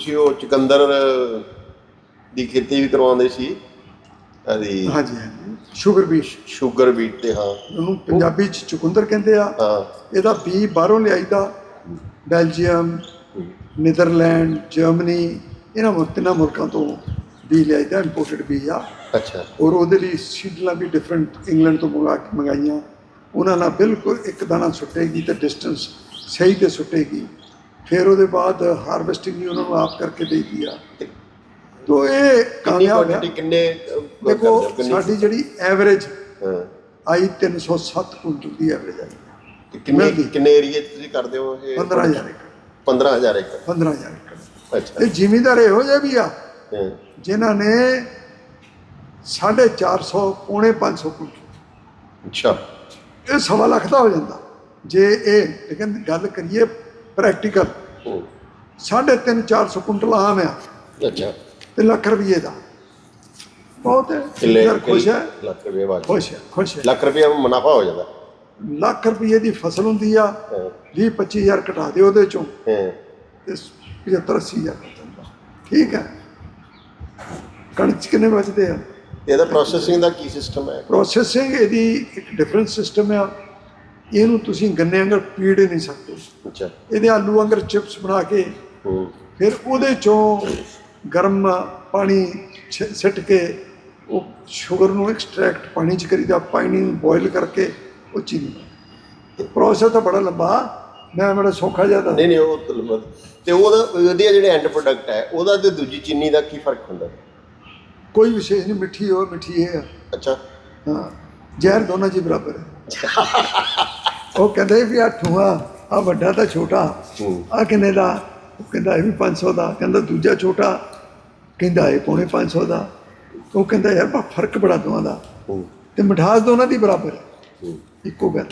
ਤੁਸੀਂ ਉਹ ਚੁਕੰਦਰ ਦੀ ਖੇਤੀ ਵੀ ਕਰਵਾਉਂਦੇ ਸੀ? ਹਾਂਜੀ ਹਾਂਜੀ। ਸ਼ੂਗਰ ਬੀਜ। ਸ਼ੂਗਰ ਬੀਟ ਤੇ ਹਾਂ। ਉਹਨੂੰ ਪੰਜਾਬੀ ਚ ਚੁਕੰਦਰ ਕਹਿੰਦੇ ਆ। ਹਾਂ। ਇਹਦਾ ਬੀ ਬਾਹਰੋਂ ਲਿਆਈਦਾ। ਬੈਲਜੀਅਮ ਨੀਦਰਲੈਂਡ ਜਰਮਨੀ ਇਹਨਾਂ ਮੁਲਕ ਮੁਲਕਾਂ ਤੋਂ ਬੀ ਲਿਆਈਦਾ ਇੰਪੋਰਟਡ ਬੀ ਆ। ਅੱਛਾ। ਔਰ ਉਹਦੇ ਲਈ ਸੀਡਲਾਂ ਵੀ ਡਿਫਰੈਂਟ ਇੰਗਲੈਂਡ ਤੋਂ ਮੰਗਾ ਕੇ ਮੰਗਾਈਆਂ। ਉਹਨਾਂ ਨਾਲ ਬਿਲਕੁਲ ਇੱਕ ਦਾਣਾ ਸੁੱਟੇਗੀ ਤੇ ਡਿਸਟੈਂਸ ਸਹੀ ਤੇ ਸੁੱਟੇਗੀ। ਫਿਰ ਉਹਦੇ ਬਾਅਦ ਹਾਰਵੈਸਟਿੰਗ ਵੀ ਉਹਨਾਂ ਨੂੰ ਆਪ ਕਰਕੇ ਦੇਈਦੀ ਆ ਤੋ ਇਹ ਕਾਮਯਾਬ ਹੈ ਕਿੰਨੇ ਦੇਖੋ ਸਾਡੀ ਜਿਹੜੀ ਐਵਰੇਜ ਆਈ 307 ਕੁਇੰਟਲ ਦੀ ਐਵਰੇਜ ਆਈ। ਕਿੰਨੇ। ਕਿੰਨੇ ਏਰੀਏ ਤੁਸੀਂ ਕਰਦੇ ਹੋ ਇਹ? 15000 ਏਕੜ। 15000 ਏਕੜ। 15000 ਏਕੜ। ਅੱਛਾ। ਤੇ ਜ਼ਿਮੀਂਦਾਰ ਇਹੋ ਜਿਹੇ ਵੀ ਆ ਜਿਨ੍ਹਾਂ ਨੇ 450 ਪੌਣੇ 500 ਕੁਇੰਟਲ ਅੱਛਾ। ਇਹ ਸਵਾ ਲੱਖ ਦਾ ਹੋ ਜਾਂਦਾ। ਜੇ ਇਹ ਲੇਕਿਨ ਗੱਲ ਕਰੀਏ ਪ੍ਰੈਕਟੀਕਲ ਹੂੰ, 3.5 400 ਕੁਇੰਟਲ ਆਮ ਆ। ਅੱਛਾ। ਤੇ ਲੱਖ ਰੁਪਏ ਦਾ। ਬਹੁਤ ਹੈ। ਕਿੱਲੇ ਖੁਸ਼ ਹੈ। ਲੱਖ ਰੁਪਏ ਬਾਅਦ ਖੁਸ਼ ਹੈ ਖੁਸ਼ ਹੈ। ਲੱਖ ਰੁਪਏ ਮੁਨਾਫਾ ਹੋ ਜਾਂਦਾ। ਲੱਖ ਰੁਪਏ ਦੀ ਫਸਲ ਹੁੰਦੀ ਆ। ਹਾਂ। 20 25000 ਘਟਾ ਦਿਓ ਉਹਦੇ ਚੋਂ। ਹਾਂ। ਤੇ 75 80000 ਬਚਦਾ ਠੀਕ ਹੈ। ਕਣਕ ਕਿੰਨੇ ਬਚਦੇ ਆ? ਇਹਦਾ ਪ੍ਰੋਸੈਸਿੰਗ ਦਾ ਕੀ ਸਿਸਟਮ ਹੈ? ਪ੍ਰੋਸੈਸਿੰਗ ਇਹਦੀ ਇੱਕ ਡਿਫਰੈਂਟ ਸਿਸਟਮ ਆ। ਇਹਨੂੰ ਤੁਸੀਂ ਗੰਨੇ ਵਾਂਗਰ ਪੀੜ ਹੀ ਨਹੀਂ ਸਕਦੇ। ਅੱਛਾ। ਇਹਦੇ ਆਲੂ ਵਾਂਗਰ ਚਿਪਸ ਬਣਾ ਕੇ ਹੂੰ। ਫਿਰ ਉਹਦੇ ਚੋਂ ਗਰਮ ਪਾਣੀ ਸਿੱਟ ਕੇ ਉਹ ਸ਼ੂਗਰ ਨੂੰ ਐਕਸਟਰੈਕਟ ਪਾਣੀ ਚ ਕਰੀਦਾ ਪਾਣੀ ਨੂੰ ਬੋਇਲ ਕਰਕੇ ਉਹ ਚੀਨੀ ਪ੍ਰੋਸੈਸ ਤਾਂ ਬੜਾ ਲੰਬਾ ਮੈਂ ਬੜਾ ਸੌਖਾ ਜਿਹਾ ਦੱਸ ਨਹੀਂ ਨਹੀਂ ਉਹ ਲੰਬਾ- ਤੇ ਉਹਦਾ ਉਹਦੇ ਜਿਹੜੇ ਐਂਡ ਪ੍ਰੋਡਕਟ ਹੈ ਉਹਦਾ ਤੇ ਦੂਜੀ ਚੀਨੀ ਦਾ ਕੀ ਫ਼ਰਕ ਹੁੰਦਾ? ਕੋਈ ਵਿਸ਼ੇਸ਼ ਨਹੀਂ ਮਿੱਠੀ ਹੋ ਮਿੱਠੀ ਇਹ ਆ। ਅੱਛਾ। ਹਾਂ ਜ਼ਹਿਰ ਦੋਨਾਂ ਜੀ ਬਰਾਬਰ ਹੈ। ਉਹ ਕਹਿੰਦੇ ਵੀ ਆ ਠੂਆ ਆ ਵੱਡਾ ਤਾਂ ਛੋਟਾ। ਆ ਕਿੰਨੇ ਦਾ? ਉਹ ਕਹਿੰਦਾ ਇਹ ਵੀ 500 ਦਾ। ਕਹਿੰਦਾ ਦੂਜਾ ਛੋਟਾ ਕਹਿੰਦਾ ਇਹ ਪੌਣੇ 500 ਦਾ। ਉਹ ਕਹਿੰਦਾ ਯਾਰ ਬਾ ਫ਼ਰਕ ਬੜਾ ਦੋਵਾਂ ਦਾ। ਤੇ ਮਿਠਾਸ ਦੋਨਾਂ ਦੀ ਬਰਾਬਰ ਹੂੰ। ਇੱਕੋ ਗੱਲ।